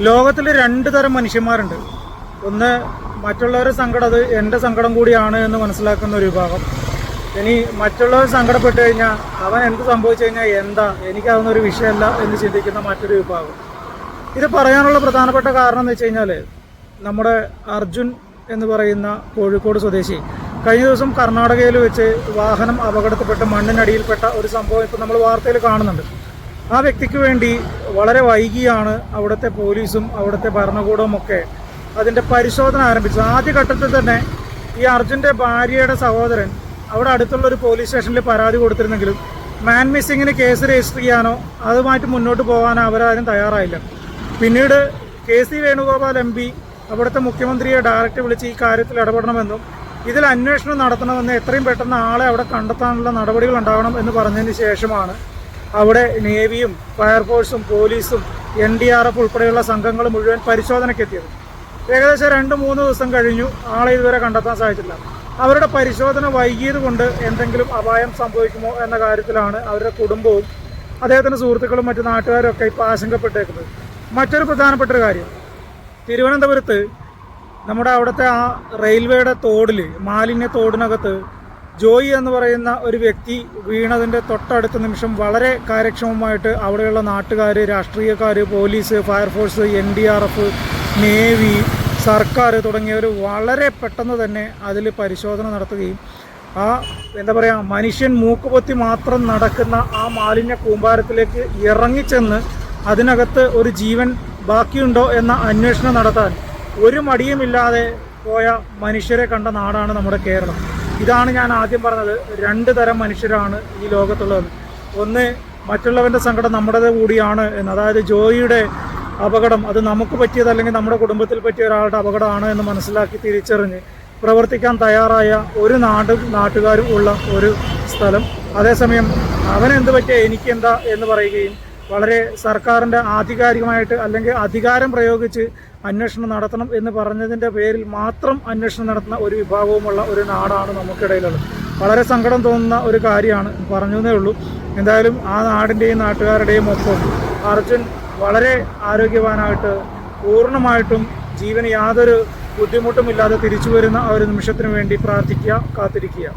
ലോകത്തിൽ രണ്ട് തരം മനുഷ്യന്മാരുണ്ട്. ഒന്ന് മറ്റുള്ളവരുടെ സങ്കടം അത് എന്റെ സങ്കടം കൂടിയാണ് എന്ന് മനസ്സിലാക്കുന്ന ഒരു വിഭാഗം. ഇനി മറ്റുള്ളവർ സങ്കടപ്പെട്ട് കഴിഞ്ഞാൽ അവൻ എന്ത് സംഭവിച്ചു കഴിഞ്ഞാൽ എന്താ? എനിക്കാവുന്ന ഒരു വിഷയമല്ല എന്ന് ചിന്തിക്കുന്ന മറ്റൊരു വിഭാഗം. ഇത് പറയാനുള്ള പ്രധാനപ്പെട്ട കാരണം എന്ന് വെച്ച് കഴിഞ്ഞാൽ നമ്മുടെ അർജുൻ എന്ന് പറയുന്ന കോഴിക്കോട് സ്വദേശി. കഴിഞ്ഞ ദിവസം കർണാടകയിൽ വെച്ച് വാഹനം അപകടത്തിൽപ്പെട്ട് മണ്ണിനടിയിൽപ്പെട്ട ഒരു സംഭവം ഇപ്പം നമ്മൾ വാർത്തയിൽ കാണുന്നുണ്ട്. ആ വ്യക്തിക്ക് വേണ്ടി വളരെ വൈകിയാണ് അവിടുത്തെ പോലീസും അവിടുത്തെ ഭരണകൂടവും ഒക്കെ അതിന്റെ പരിശോധന ആരംഭിച്ചത്. ആദ്യഘട്ടത്തിൽ തന്നെ ഈ അർജുന്റെ ഭാര്യയുടെ സഹോദരൻ അവിടെ അടുത്തുള്ള ഒരു പോലീസ് സ്റ്റേഷനിൽ പരാതി കൊടുത്തിരുന്നെങ്കിലും മാൻ മിസ്സിങ്ങിന് കേസ് രജിസ്റ്റർ ചെയ്യാനോ അതുമായിട്ട് മുന്നോട്ട് പോകാനോ അവരാരും തയ്യാറായില്ല. പിന്നീട് K C Venugopal M P അവിടുത്തെ മുഖ്യമന്ത്രിയെ ഡയറക്റ്റ് വിളിച്ച് ഈ കാര്യത്തിൽ ഇടപെടണമെന്നും ഇതിൽ അന്വേഷണം നടത്തണമെന്നും എത്രയും പെട്ടെന്ന് ആളെ അവിടെ കണ്ടെത്താനുള്ള നടപടികൾ ഉണ്ടാകണം എന്ന് പറഞ്ഞതിന് ശേഷമാണ് അവിടെ നേവിയും ഫയർഫോഴ്സും പോലീസും എൻ ഡി ആർ എഫ് ഉൾപ്പെടെയുള്ള സംഘങ്ങൾ മുഴുവൻ പരിശോധനയ്ക്ക് എത്തിയത് ഏകദേശം രണ്ട് മൂന്ന് ദിവസം കഴിഞ്ഞു ആളെ ഇതുവരെ കണ്ടെത്താൻ സാധിച്ചില്ല. അവരുടെ പരിശോധന വൈകിയത് കൊണ്ട് എന്തെങ്കിലും അപായം സംഭവിക്കുമോ എന്ന കാര്യത്തിലാണ് അവരുടെ കുടുംബവും അദ്ദേഹത്തിന്റെ സുഹൃത്തുക്കളും മറ്റു നാട്ടുകാരും ഒക്കെ ഇപ്പോൾ ആശങ്കപ്പെട്ടേക്കുന്നത്. മറ്റൊരു പ്രധാനപ്പെട്ട ഒരു കാര്യം. തിരുവനന്തപുരത്ത് നമ്മുടെ അവിടുത്തെ ആ റെയിൽവേയുടെ തോടിൽ മാലിന്യ തോടിനകത്ത് ജോയി എന്ന് പറയുന്ന ഒരു വ്യക്തി വീണതിന്റെ തൊട്ടടുത്ത നിമിഷം വളരെ കാര്യക്ഷമമായിട്ട് അവിടെയുള്ള നാട്ടുകാർ രാഷ്ട്രീയക്കാർ police fire force N D R F navy സർക്കാർ തുടങ്ങിയവർ വളരെ പെട്ടെന്ന് തന്നെ അതിൽ പരിശോധന നടത്തുകയും ആ എന്താ പറയുക മനുഷ്യൻ മൂക്കുപൊത്തി മാത്രം നടക്കുന്ന ആ മാലിന്യ കൂമ്പാരത്തിലേക്ക് ഇറങ്ങിച്ചെന്ന് അതിനകത്ത് ഒരു ജീവൻ ബാക്കിയുണ്ടോ എന്ന അന്വേഷണം നടത്താൻ ഒരു മടിയുമില്ലാതെ പോയ മനുഷ്യരെ കണ്ട നാടാണ് നമ്മുടെ കേരളം. ഇതാണ് ഞാൻ ആദ്യം പറഞ്ഞത്. രണ്ട് തരം മനുഷ്യരാണ് ഈ ലോകത്തുള്ളത്. ഒന്ന് മറ്റുള്ളവന്റെ സങ്കടം നമ്മുടേത് കൂടിയാണ് എന്ന്. അതായത് ജോയിയുടെ അപകടം അത് നമുക്ക് പറ്റിയത് അല്ലെങ്കിൽ നമ്മുടെ കുടുംബത്തിൽ പറ്റിയ ഒരാളുടെ അപകടമാണ് എന്ന് മനസ്സിലാക്കി തിരിച്ചറിഞ്ഞ് പ്രവർത്തിക്കാൻ തയ്യാറായ ഒരു നാടും നാട്ടുകാരും ഉള്ള ഒരു സ്ഥലം. അതേസമയം അവനെന്ത് പറ്റിയ എനിക്കെന്താ എന്ന് പറയുകയും വളരെ സർക്കാരിന്റെ ആധികാരികമായിട്ട് അല്ലെങ്കിൽ അധികാരം പ്രയോഗിച്ച് അന്വേഷണം നടത്തണം എന്ന് പറഞ്ഞതിന്റെ പേരിൽ മാത്രം അന്വേഷണം നടത്തുന്ന ഒരു വിഭാഗവുമുള്ള ഒരു നാടാണ് നമുക്കിടയിലുള്ളത്. വളരെ സങ്കടം തോന്നുന്ന ഒരു കാര്യമാണ് പറഞ്ഞതേ ഉള്ളൂ. എന്തായാലും ആ നാടിന്റെയും നാട്ടുകാരുടെയും ഒപ്പം അർജുൻ വളരെ ആരോഗ്യവാനായിട്ട് പൂർണമായിട്ടും ജീവന് യാതൊരു ബുദ്ധിമുട്ടുമില്ലാതെ തിരിച്ചു വരുന്ന ആ ഒരു നിമിഷത്തിന് വേണ്ടി പ്രാർത്ഥിക്കുക കാത്തിരിക്കുക.